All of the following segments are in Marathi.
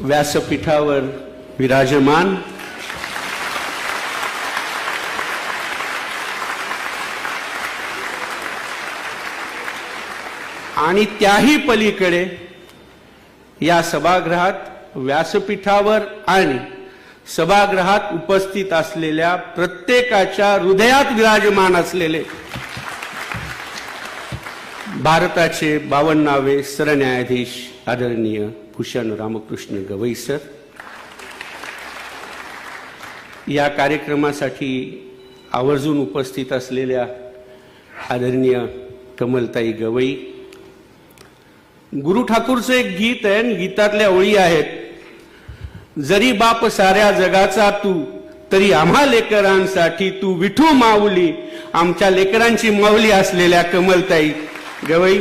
व्यासपीठावर विराजमान. आणि त्याही पलीकडे या सभागृहात व्यासपीठावर आणि सभागृहात उपस्थित असलेल्या प्रत्येकाच्या हृदयात विराजमान असलेले भारताचे बावन्नावे सरन्यायाधीश आदरणीय भूषण रामकृष्ण गवई सर. या कार्यक्रमासाठी आवर्जून उपस्थित असलेल्या आदरणीय कमलताई गवई. गुरु ठाकूरचं एक गीत आहे आणि गीतातल्या ओळी आहेत. जरी बाप साऱ्या जगाचा तू तरी आम्हा लेकरांसाठी तू विठू माऊली. आमच्या लेकरांची माऊली असलेल्या कमलताई गवई.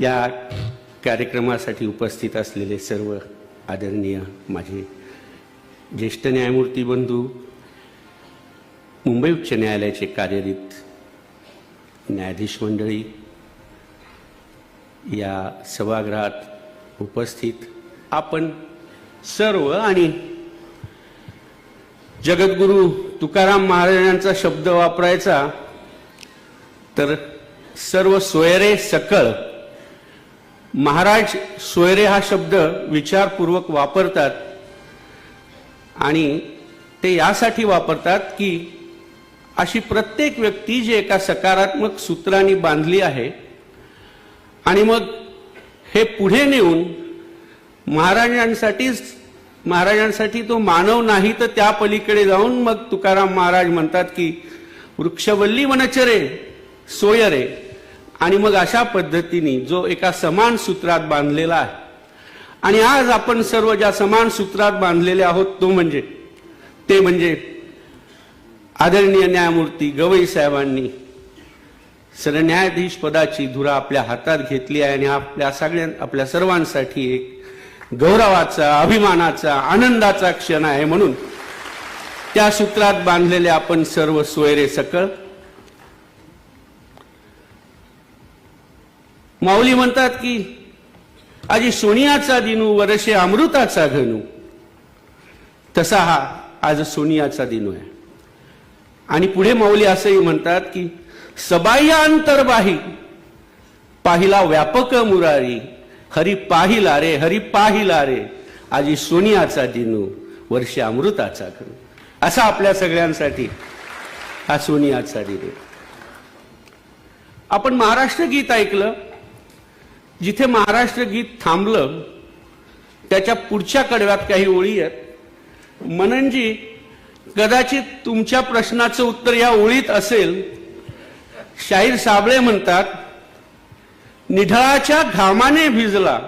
या कार्यक्रमासाठी उपस्थित असलेले सर्व आदरणीय माझे ज्येष्ठ न्यायमूर्ती बंधू मुंबई उच्च न्यायालयाचे कार्यरत न्यायाधीश मंडळी या सभागृहात उपस्थित आपण सर्व आणि जगद्गुरू तुकाराम महाराजांचा शब्द वापरायचा तर सर्व सोयरे सकळ महाराज सोयरे हा शब्द विचारपूर्वक वापरतात आणि ते यासाठी वापरतात की अशी प्रत्येक व्यक्ती जी एका सकारात्मक सूत्राने बांधली आहे आणि मग हे पुढे नेऊन महाराजांसाठीच महाराजांसाठी तो मानव नाही तर त्या पलीकडे जाऊन मग तुकाराम महाराज म्हणतात की वृक्षवल्ली वनचरे सोयरे. आणि मग अशा पद्धतीने जो एका समान सूत्रात बांधलेला आहे. आणि आज आपण सर्व ज्या समान सूत्रात बांधलेले आहोत तो म्हणजे ते म्हणजे आदरणीय न्यायमूर्ती गवई साहेबांनी सरन्यायाधीश पदाची धुरा आपल्या हातात घेतली आहे आणि आपल्या सगळ्या आपल्या सर्वांसाठी एक गौरवाचा अभिमानाचा आनंदाचा क्षण आहे म्हणून त्या सूत्रात बांधलेले आपण सर्व सोयरे सकळ माऊली म्हणतात की आजी सोनियाचा दिनू वर्षे अमृताचा घनू. तसा हा आज सोनियाचा दिनू आहे. आणि पुढे माऊली असंही म्हणतात की सबाह्य अंतर्बाही पाहिला व्यापक मुरारी हरी पाहिला रे हरी पाहिला रे आजी सोनियाचा दिनू वर्षे अमृताचा घनू. असा आपल्या सगळ्यांसाठी हा सोनियाचा दिनू आपण महाराष्ट्र गीत ऐकलं जिथे महाराष्ट्र गीत थांबलं त्याच्या पुढच्या कडव्यात काही ओळी आहेत. मननजी कदाचित तुमच्या प्रश्नाचं उत्तर या ओळीत असेल. शाहीर साबळे म्हणतात निढळाच्या घामाने भिजला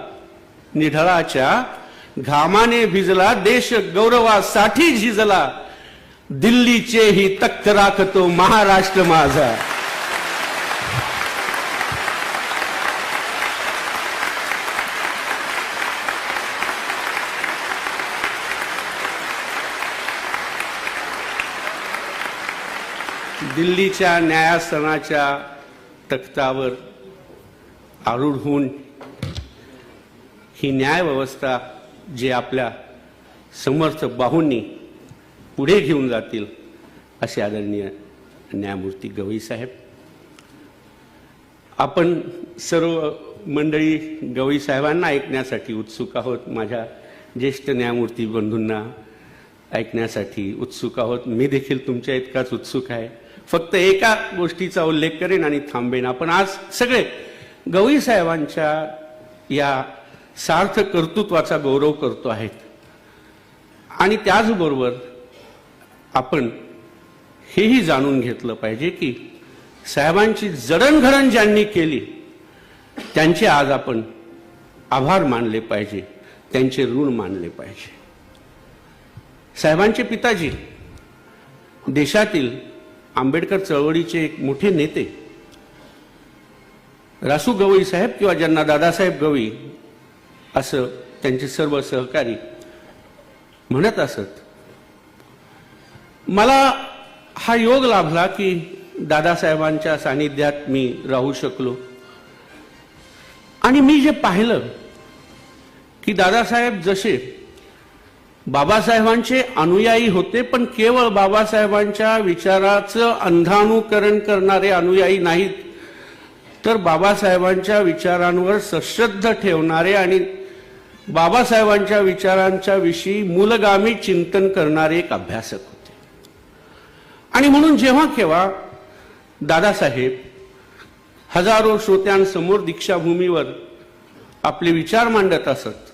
निढळाच्या घामाने भिजला देश गौरवासाठी झिजला. दिल्लीचे ही तख्त राखतो महाराष्ट्र माझा. दिल्लीच्या न्यायासनाच्या तख्तावर आरूढ होऊन ही न्यायव्यवस्था जे आपल्या समर्थ बाहूंनी पुढे घेऊन जातील असे आदरणीय न्यायमूर्ती गवई साहेब. आपण सर्व मंडळी गवई साहेबांना ऐकण्यासाठी उत्सुक आहोत माझ्या ज्येष्ठ न्यायमूर्ती बंधूंना ऐकण्यासाठी उत्सुक आहोत. मी देखील तुमच्या इतकाच उत्सुक आहे. फक्त एका गोष्टीचा उल्लेख करेन आणि थांबेन. आपण आज सगळे गवई साहेबांच्या या सार्थ कर्तृत्वाचा गौरव करतो आहेत. आणि त्याचबरोबर आपण हेही जाणून घेतलं पाहिजे की साहेबांची जडणघडण ज्यांनी केली त्यांचे आज आपण आभार मानले पाहिजे त्यांचे ऋण मानले पाहिजे. साहेबांचे पिताजी देशातील आंबेडकर चळवळीचे एक मोठे नेते रासू गवई साहेब किंवा ज्यांना दादासाहेब गवई असं त्यांचे सर्व सहकारी म्हणत असत. मला हा योग लाभला की दादासाहेबांच्या सानिध्यात मी राहू शकलो. आणि मी जे पाहिलं की दादासाहेब जसे बाबासाहेबांचे अनुयायी होते पण केवळ बाबासाहेबांच्या विचाराचं अंधानुकरण करणारे अनुयायी नाहीत. तर बाबासाहेबांच्या विचारांवर सश्रद्ध ठेवणारे आणि बाबासाहेबांच्या विचारांच्या विषयी मूलगामी चिंतन करणारे एक अभ्यासक होते. आणि म्हणून जेव्हा केव्हा दादासाहेब हजारो श्रोत्यांसमोर दीक्षाभूमीवर आपले विचार मांडत असत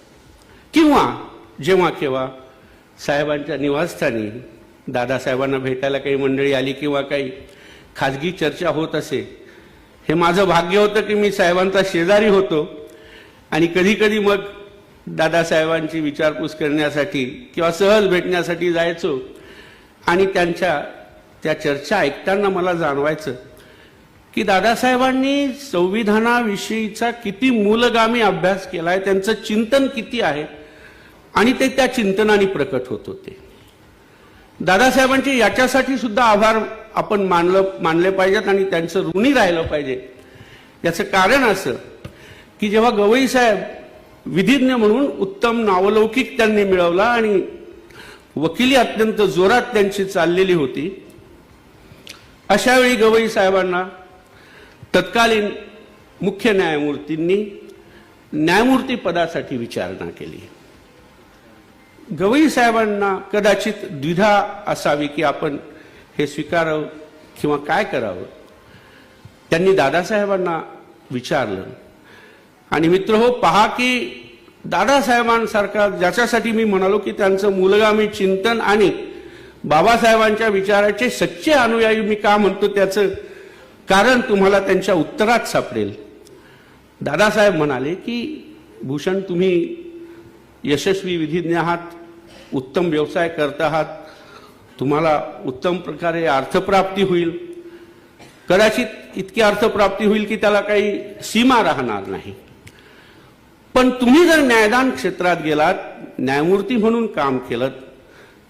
किंवा जेव्हा केव्हा साहेबांच्या निवासस्थानी दादासाहेबांना भेटायला काही मंडळी आली किंवा काही खाजगी चर्चा होत असे हे माझं भाग्य होतं की मी साहेबांचा शेजारी होतो. आणि कधीकधी मग दादासाहेबांची विचारपूस करण्यासाठी किंवा सहज भेटण्यासाठी जायचो आणि त्यांच्या त्या चर्चा ऐकताना मला जाणवायचं की दादासाहेबांनी संविधानाविषयीचा किती मूलगामी अभ्यास केला आहे त्यांचं चिंतन किती आहे आणि ते त्या चिंतनाने प्रकट होत होते. दादासाहेबांचे याच्यासाठी सुद्धा आभार आपण मानलं मानले पाहिजेत आणि त्यांचं ऋणी राहिलं पाहिजे. याचं कारण असं की जेव्हा गवई साहेब विधिज्ञ म्हणून उत्तम नावलौकिक त्यांनी मिळवला आणि वकिली अत्यंत जोरात त्यांची चाललेली होती अशावेळी गवई साहेबांना तत्कालीन मुख्य न्यायमूर्तींनी न्यायमूर्ती पदासाठी विचारणा केली. गवई साहेबांना कदाचित द्विधा असावी की आपण हे स्वीकारावं किंवा काय करावं? त्यांनी दादासाहेबांना विचारलं. आणि मित्र हो पहा की दादासाहेबांसारखा ज्याच्यासाठी मी म्हणालो की त्यांचं मूलगामी चिंतन आणि बाबासाहेबांच्या विचाराचे सच्चे अनुयायी मी का म्हणतो त्याचं कारण तुम्हाला त्यांच्या उत्तरात सापडेल. दादासाहेब म्हणाले की भूषण तुम्ही यशस्वी विधीज्ञ आहात उत्तम व्यवसाय करत आहात तुम्हाला उत्तम प्रकारे अर्थप्राप्ती होईल. कदाचित इतकी अर्थप्राप्ती होईल की त्याला काही सीमा राहणार नाही. पण तुम्ही जर न्यायदान क्षेत्रात गेलात न्यायमूर्ती म्हणून काम केलं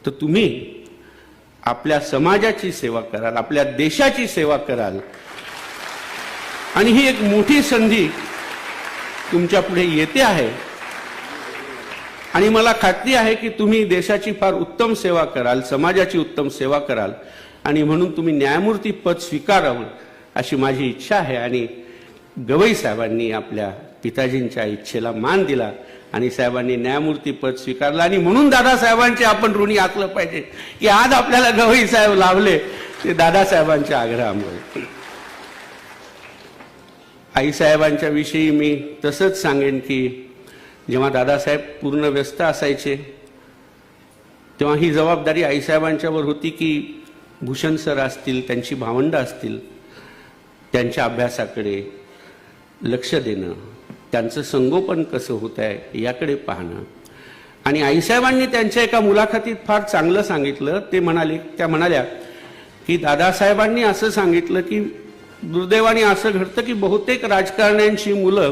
तर तुम्ही आपल्या समाजाची सेवा कराल आपल्या देशाची सेवा कराल. आणि ही एक मोठी संधी तुमच्यापुढे येते आहे. आणि मला खात्री आहे की तुम्ही देशाची फार उत्तम सेवा कराल समाजाची उत्तम सेवा कराल आणि म्हणून तुम्ही न्यायमूर्ती पद स्वीकारावं अशी माझी इच्छा आहे. आणि गवई साहेबांनी आपल्या पिताजींच्या इच्छेला मान दिला आणि साहेबांनी न्यायमूर्ती पद स्वीकारलं. आणि म्हणून दादासाहेबांचे आपण ऋणी आखलं पाहिजे की आज आपल्याला गवई साहेब लाभले ते दादासाहेबांच्या आग्रहामुळे. आईसाहेबांच्या विषयी मी तसंच सांगेन की जेव्हा दादासाहेब पूर्ण व्यस्त असायचे तेव्हा ही जबाबदारी आईसाहेबांच्यावर होती की भूषण सर असतील त्यांची भावंडं असतील त्यांच्या अभ्यासाकडे लक्ष देणं त्यांचं संगोपन कसं होत आहे याकडे पाहणं. आणि आईसाहेबांनी त्यांच्या एका मुलाखतीत फार चांगलं सांगितलं. ते म्हणाले त्या म्हणाल्या की दादासाहेबांनी असं सांगितलं की दुर्दैवाने असं घडतं की बहुतेक राजकारण्यांची मुलं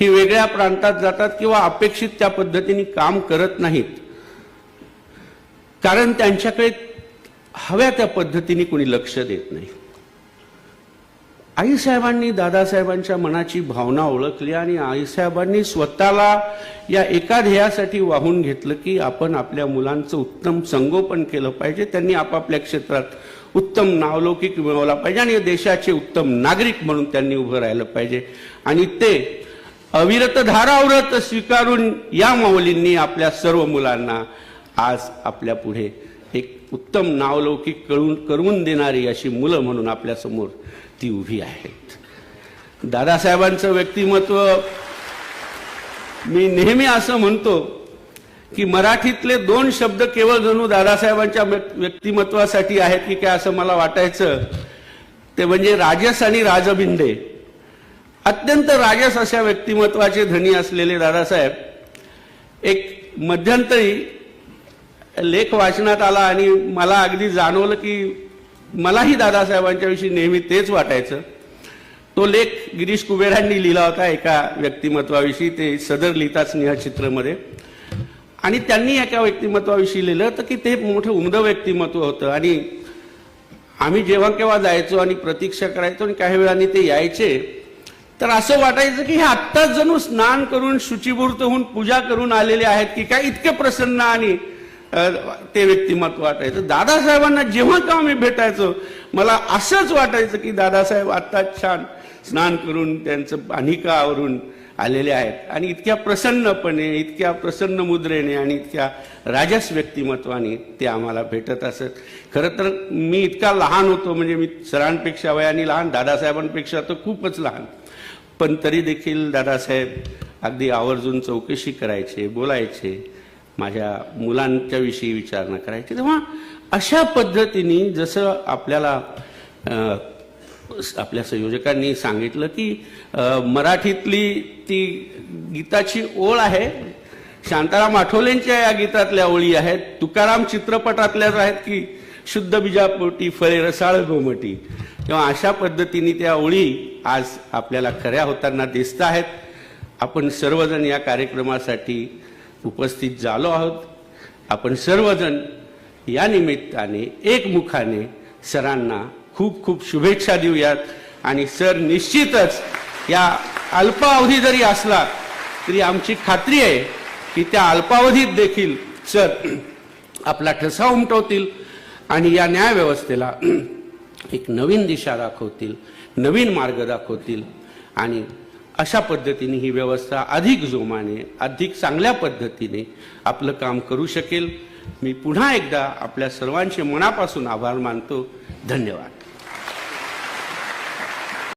ही वेगळ्या प्रांतात जातात किंवा अपेक्षित त्या पद्धतीने काम करत नाहीत. कारण त्यांच्याकडे हव्या त्या पद्धतीने कोणी लक्ष देत नाही. आईसाहेबांनी दादासाहेबांच्या मनाची भावना ओळखली आणि आईसाहेबांनी स्वतःला या एका ध्येयासाठी वाहून घेतलं की आपण आपल्या मुलांचं उत्तम संगोपन केलं पाहिजे त्यांनी आपापल्या क्षेत्रात उत्तम नावलौकिक मिळवला पाहिजे आणि देशाचे उत्तम नागरिक म्हणून त्यांनी उभं राहिलं पाहिजे. आणि ते अविरत धाराव्रत स्वीकारून या माऊलींनी आपल्या सर्व मुलांना आज आपल्या पुढे एक उत्तम नावलौकिक कळून करून देणारी अशी मुलं म्हणून आपल्यासमोर ती उभी आहेत. दादासाहेबांचं व्यक्तिमत्व मी नेहमी असं म्हणतो की मराठीतले दोन शब्द केवळ जणू दादासाहेबांच्या व्यक्तिमत्वासाठी आहेत की काय असं मला वाटायचं? ते म्हणजे राजस आणि राजबिंडे अत्यंत राजस अशा व्यक्तिमत्वाचे धनी असलेले दादासाहेब एक मध्यंतरी लेख वाचनात आला आणि मला अगदी जाणवलं की मलाही दादासाहेबांच्याविषयी नेहमी तेच वाटायचं. तो लेख गिरीश कुबेरांनी लिहिला होता एका व्यक्तिमत्वाविषयी ते सदर लिहितात स्नेहचित्रमध्ये. आणि त्यांनी एका व्यक्तिमत्वाविषयी लिहिलं तर की ते मोठं उमदं व्यक्तिमत्व होतं. आणि आम्ही जेव्हा केव्हा जायचो आणि प्रतीक्षा करायचो आणि काही वेळाने ते यायचे तर असं वाटायचं की हे आत्ताच जणू स्नान करून शुचिभूर्त होऊन पूजा करून आलेले आहेत की काय इतके प्रसन्न आणि ते व्यक्तिमत्व वाटायचं. दादासाहेबांना जेव्हा का मी भेटायचो मला असंच वाटायचं की दादासाहेब आत्ताच छान स्नान करून त्यांचं अनिका आवरून आलेले आहेत. आणि इतक्या प्रसन्नपणे इतक्या प्रसन्न मुद्रेने आणि इतक्या राजस व्यक्तिमत्वाने ते आम्हाला भेटत असत. खरं तर मी इतका लहान होतो म्हणजे मी सरांपेक्षा वयाने लहान दादासाहेबांपेक्षा तर खूपच लहान. पण तरी देखील दादासाहेब अगदी आवर्जून चौकशी करायचे बोलायचे माझ्या मुलांच्या विषयी विचारणा करायची. तेव्हा अशा पद्धतीने जसं आपल्याला आपल्या संयोजकांनी सांगितलं की मराठीतली ती गीताची ओळ आहे शांताराम आठवलेंच्या या गीतातल्या ओळी आहेत तुकाराम चित्रपटातल्याच आहेत की शुद्ध बिजापोटी फळे रसाळ गोमटी. तेव्हा अशा पद्धतीने त्या ओळी आज आपल्याला खऱ्या होताना दिसत आहेत. आपण सर्वजण या कार्यक्रमासाठी उपस्थित झालो आहोत. आपण सर्वजण या निमित्ताने एकमुखाने सरांना खूप खूप शुभेच्छा देऊयात. आणि सर निश्चितच या अल्पावधी जरी असला तरी आमची खात्री आहे की त्या अल्पावधीत देखील सर आपला ठसा उमटवतील. आणि या न्यायव्यवस्थेला एक नवीन दिशा दाखवतील नवीन मार्ग दाखवतील. आणि अशा पद्धतीने ही व्यवस्था अधिक जोमाने अधिक चांगल्या पद्धतीने आपलं काम करू शकेल. मी पुन्हा एकदा आपल्या सर्वांचे मनापासून आभार मानतो. धन्यवाद.